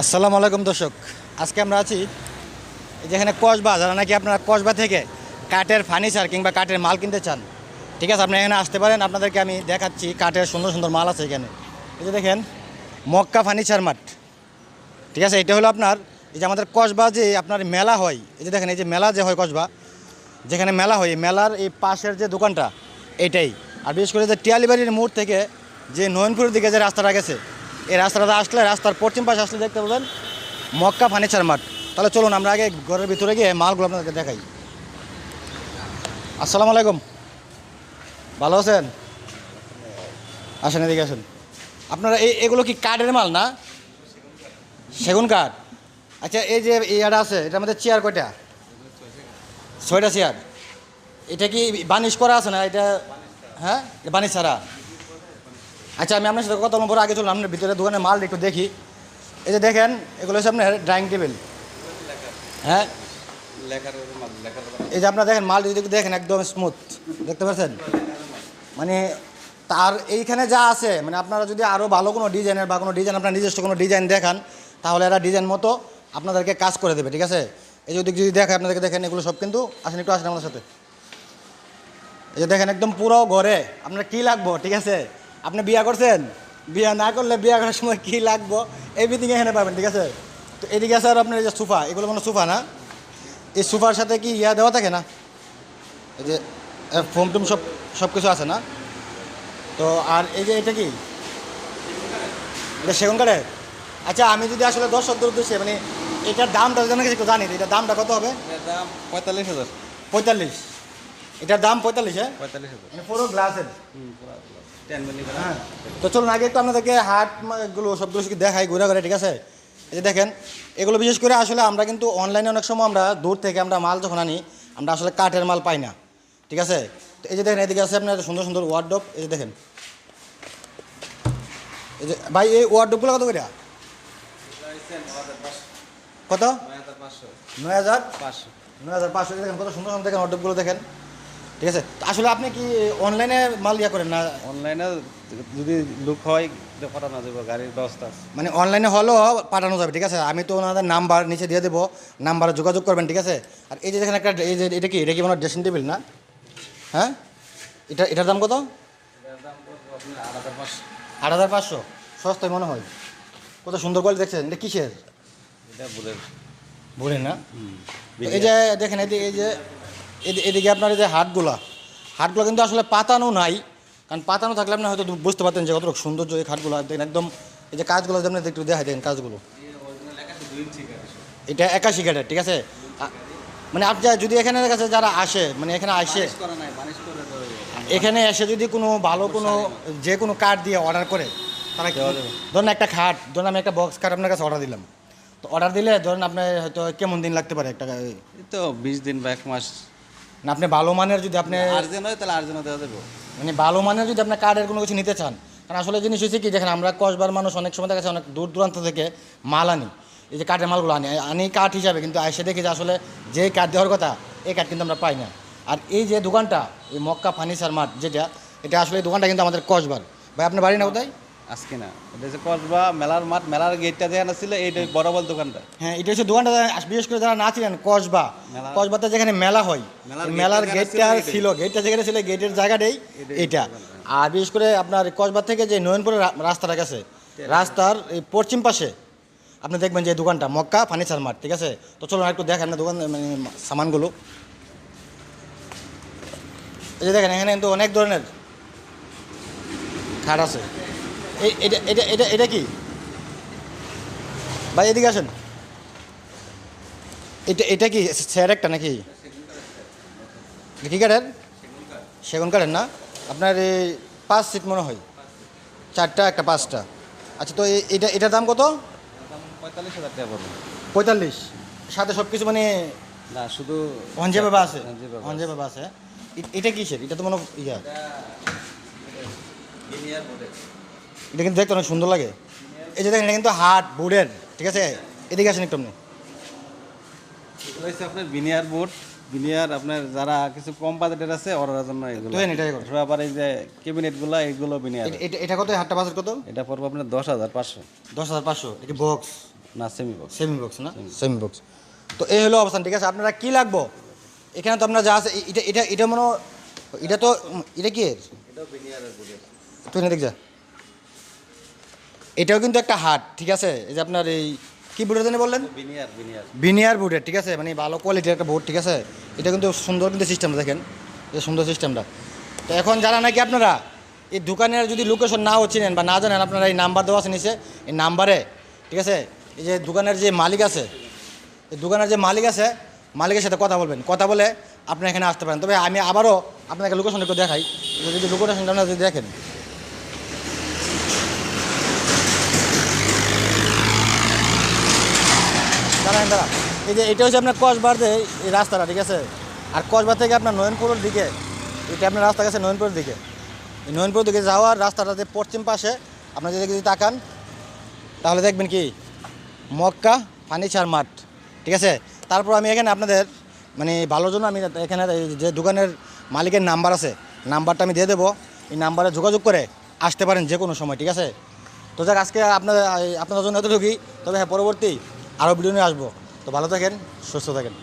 আসসালামু আলাইকুম দর্শক। আজকে আমরা আছি যেখানে কসবা যারা নাকি আপনারা কসবা থেকে কাঠের ফার্নিচার কিংবা কাঠের মাল কিনতে চান? ঠিক আছে, আপনি এখানে আসতে পারেন, আপনাদেরকে আমি দেখাচ্ছি কাঠের সুন্দর সুন্দর মাল আছে এখানে। এই যে দেখেন, মক্কা ফার্নিচার মাঠ। ঠিক আছে, এটা হলো আপনার, এই যে আমাদের কসবা যে আপনার মেলা হয়, এই যে দেখেন, এই যে মেলা যে হয় কসবা, যেখানে মেলা হয় মেলার এই পাশের যে দোকানটা, এটাই। আর বিশেষ করে যে টিয়ালিবাড়ির মোড় থেকে যে নয়নপুরের দিকে যে রাস্তাটা গেছে এই রাস্তাটা আসলে, রাস্তার পশ্চিম পাশে আসলে দেখতে পাবেন মক্কা ফার্নিচার মাঠ। তাহলে চলুন, আমরা আগে ঘরের ভিতরে গিয়ে মালগুলো আপনাদেরকে দেখাই। আসসালামু আলাইকুম। ভালো আছেন? আসেন, এদিকে আসেন। আপনারা এই এগুলো কি কাঠের মাল না? সেগুন কাঠ। আচ্ছা এই যে ইয়াটা আছে এটা আমাদের চেয়ার কয়টা? ছয়টা চেয়ার। এটা কি বানিশ করা আছে না? এটা হ্যাঁ? বানিশ ছাড়া? আচ্ছা আমি আপনার সাথে কথা বলব, আগে চলুন, আপনার ভিতরে দোকানের মাল একটু দেখি। এই যে দেখেন, এগুলো হচ্ছে আপনার ড্রাইং টেবিল। হ্যাঁ? এই যে আপনারা দেখেন, মাল যদি দেখেন, একদম স্মুথ দেখতে পাচ্ছেন? মানে তার এইখানে যা আছে মানে আপনারা যদি আরও ভালো কোনো ডিজাইনের বা কোনো ডিজাইন, আপনার নিজস্ব কোনো ডিজাইন দেখান, তাহলে এরা ডিজাইন মতো আপনাদেরকে কাজ করে দেবে, ঠিক আছে? এই যদি যদি দেখে আপনাদেরকে দেখেন, এগুলো সব কিন্তু আসেন, একটু আসেন আমাদের সাথে। এই যে দেখেন, একদম পুরো ঘরে আপনার কী লাগবো, ঠিক আছে? আপনি বিয়া করছেন? বিয়া না করলে বিয়া করার সময় কী লাগবো? এভরিথিং এখানে পাবেন ঠিক আছে? তো এদিকে আছে আর আপনার এই যে সোফা এগুলো কোনো সোফা না? এই সোফার সাথে কি ইয়া দেওয়া থাকে না? এই যে ফোম টুম সব সব কিছু আছে না? তো আর এই যে এটা কি? এটা সেগুন কাঠের? আচ্ছা আমি যদি আসলে দর্শকদের উদ্দেশ্যে মানে এটার দামটা জানা কিছু জানি এটার দামটা কত হবে? দাম পঁয়তাল্লিশ হাজার। পঁয়তাল্লিশ। এটার দাম পঁয়তাল্লিশ হ্যাঁ? পঁয়তাল্লিশ হাজার। মানে পুরো গ্লাসের। মিলি হ্যাঁ। তো চলুন আগে একটু আপনাদেরকে হাটগুলো সবগুলো দেখাই ঘুরে ঘুরে ঠিক আছে? এই যে দেখেন এগুলো বিশেষ করে আসলে আমরা কিন্তু অনলাইনে অনেক সময় আমরা দূর থেকে আমরা মাল যখন আনি আমরা আসলে কাঠের মাল পাই না ঠিক আছে? তো এই যে দেখেন এদিকে আছে আপনার সুন্দর সুন্দর ওয়ার্ডরোব এই যে দেখেন। এই যে ভাই এই ওয়ার্ডরোবগুলো কত করে? কত? নয় হাজার পাঁচশো। নয় হাজার? পাঁচশো। দেখেন কত সুন্দর সুন্দর দেখেন ওয়ার্ডরোবগুলো দেখেন। ঠিক আছে? আসলে আপনি কি অনলাইনে মাল ইয়া করেন না? অনলাইনে যদি লুক হয় তো পাঠানো যাবে গাড়ির ব্যবস্থা মানে অনলাইনে হলেও পাঠানো যাবে ঠিক আছে? আমি তো ওনাদের নাম্বার নিচে দিয়ে দেবো নাম্বারে যোগাযোগ করবেন ঠিক আছে? আর এই যে দেখেন একটা এই যে এটা কি? এটা কি আমার ড্রেসিং টেবিল না? হ্যাঁ? এটা এটার দাম কত? আট হাজার পাঁচশো। সস্তায় মনে হয়। কত সুন্দর করে দেখছেন? এটা কিসের? এটা বলে বলেন না? এই যে দেখেন এই যে এদিকে আপনার এই যে হাটগুলা হাটগুলো কিন্তু আসলে পাতানো নাই কারণ পাতানো থাকলে আপনি হয়তো বুঝতে পারতেন যে কতটুকু সৌন্দর্য এই হাটগুলো দেখেন একদম এই যে কাজগুলো আপনি একটু দেখাই দেন কাজগুলো। এটা একাশি ক্যারেট ঠিক আছে? মানে আপনি যদি এখানে কাছে যারা আসে মানে এখানে আসে এখানে এসে যদি কোনো ভালো কোনো যে কোনো কার্ড দিয়ে অর্ডার করে তারা কি ধরুন একটা খাট ধরুন আমি একটা বক্স কার্ড আপনার কাছে অর্ডার দিলাম। তো অর্ডার দিলে ধরুন আপনার হয়তো কেমন দিন লাগতে পারে একটা তো বিশ দিন বা এক মাস না আপনি ভালো মানের যদি আপনি আর্জেন্ট হয় তাহলে আর্জেন্ট দেওয়া যাবে মানে ভালো মানের যদি আপনার কার্ডের কোনো কিছু নিতে চান কারণ আসলে জিনিস হয়েছে কি দেখেন আমরা কসবার মানুষ অনেক সময় দেখা অনেক দূর দূরান্ত থেকে মাল আনি এই যে কাঠের মালগুলো আনি আনি কাঠ হিসাবে কিন্তু এসে দেখি যে আসলে যে কাঠ দেওয়ার কথা এই কাঠ কিন্তু আমরা পাই না। আর এই যে দোকানটা এই মক্কা ফার্নিচার মার্ট যেটা এটা আসলে এই দোকানটা কিন্তু আমাদের কসবার। ভাই আপনার বাড়ি না কোথায়? আজকে না। এটা হচ্ছে কসবা মেলার মাঠ মেলার গেটটা দেখানো ছিল এইটা বড় বল দোকানটা। হ্যাঁ এটা হচ্ছে দোকানটা বিশেষ করে যারা না ছিলেন কসবা। কসবাতে যেখানে মেলা হয় মেলার গেটটা ছিল, গেটটা যেখানে ছিল গেটের জায়গাটাই এটা। আর বিশেষ করে আপনার কসবা থেকে যে নয়নপুরের রাস্তাটা গেছে রাস্তার এই পশ্চিম পাশে আপনি দেখবেন যে দোকানটা মক্কা ফার্নিচার মার্ট ঠিক আছে? তো চলুন একটু দেখেন না দোকান মানে সামানগুলো। এই যে দেখেন এখানে কিন্তু অনেক ধরনের খাট আছে। এটা এটা এটা এটা কি? ভাই এদিকে আসেন। এটা এটা কি? স্যার একটা নাকি? কি কাঠের? সেগুন কাঠের না? আপনার এই পাঁচ সিট মনে হয়। চারটা একটা পাঁচটা। আচ্ছা তো এই- এটা এটার দাম কত? পঁয়তাল্লিশ। হাজার টাকা পড়বে পঁয়তাল্লিশ সাথে সব কিছু মানে না শুধু অঞ্জে বাবা আছে? অঞ্জে বাবা আছে এ- এটা কিসের? এটা তো মনে হয় ইয়া। এটা কিন্তু দেখতে অনেক সুন্দর লাগে। এই যে দেখেন এটা কিন্তু হাট বুড়ের ঠিক আছে? এদিকে আসেন একটু আপনি। আপনার বিনিয়ার বোর্ড বিনিয়ার আপনার যারা কিছু কম বাজেটের আছে অর্ডারের জন্য এগুলো। করো। আবার এই যে ক্যাবিনেটগুলো এগুলো বিনিয়ার এটা- এটা এটা কত? হাটটা বাজার কত? এটা পড়বে আপনার দশ হাজার পাঁচশো। দশ হাজার পাঁচশো। এটা বক্স না সেমি বক্স সেমি বক্স না? সেমি বক্স তো এই হলো অবস্থান ঠিক আছে? আপনারা কি লাগবো? এখানে তো আপনার যা আছে এটা এটা এটা মনে এটা তো এটা কি তুই না দেখ যা। এটাও কিন্তু একটা হাট ঠিক আছে? এই যে আপনার এই কি বুটের জন্য বললেন? বিনিয়ার বুটের ঠিক আছে? মানে ভালো কোয়ালিটির একটা বোর্ড ঠিক আছে? এটা কিন্তু সুন্দর কিন্তু সিস্টেমটা দেখেন। এই সুন্দর সিস্টেমটা তো এখন যারা নাকি আপনারা এই দোকানের যদি লোকেশন নাও চিনেন বা না জানেন আপনারা এই নাম্বার দেওয়া আছে নিচে এই নাম্বারে ঠিক আছে? এই যে দোকানের যে মালিক আছে এই দোকানের যে মালিক আছে মালিকের সাথে কথা বলবেন। কথা বলে আপনি এখানে আসতে পারেন। তবে আমি আবারও আপনাকে লোকেশন একটু দেখাই। যদি লোকেশনটা আপনারা যদি দেখেন। দাঁড়ান দাঁড়া এই যে এটা হচ্ছে আপনার কসবার এই রাস্তাটা, ঠিক আছে? আর কসবার থেকে আপনার নয়নপুরের দিকে, এটা আপনার রাস্তা গেছে নয়নপুরের দিকে। এই নয়নপুরের দিকে যাওয়ার রাস্তাটা যে পশ্চিম পাশে, আপনার যদি যদি তাকান, তাহলে দেখবেন কি? মক্কা ফার্নিচার মাঠ, ঠিক আছে? তারপর আমি এখানে আপনাদের মানে ভালোর জন্য আমি এখানে যে দোকানের মালিকের নাম্বার আছে, নাম্বারটা আমি দিয়ে দেবো। এই নাম্বারে যোগাযোগ করে আসতে পারেন যে কোনো সময়, ঠিক আছে? তো যাক, আজকে আপনাদের আপনাদের জন্য এতটুকুই। তবে হ্যাঁ পরবর্তী আরও ভিডিও নিয়ে আসব। তো ভালো থাকেন সুস্থ থাকেন।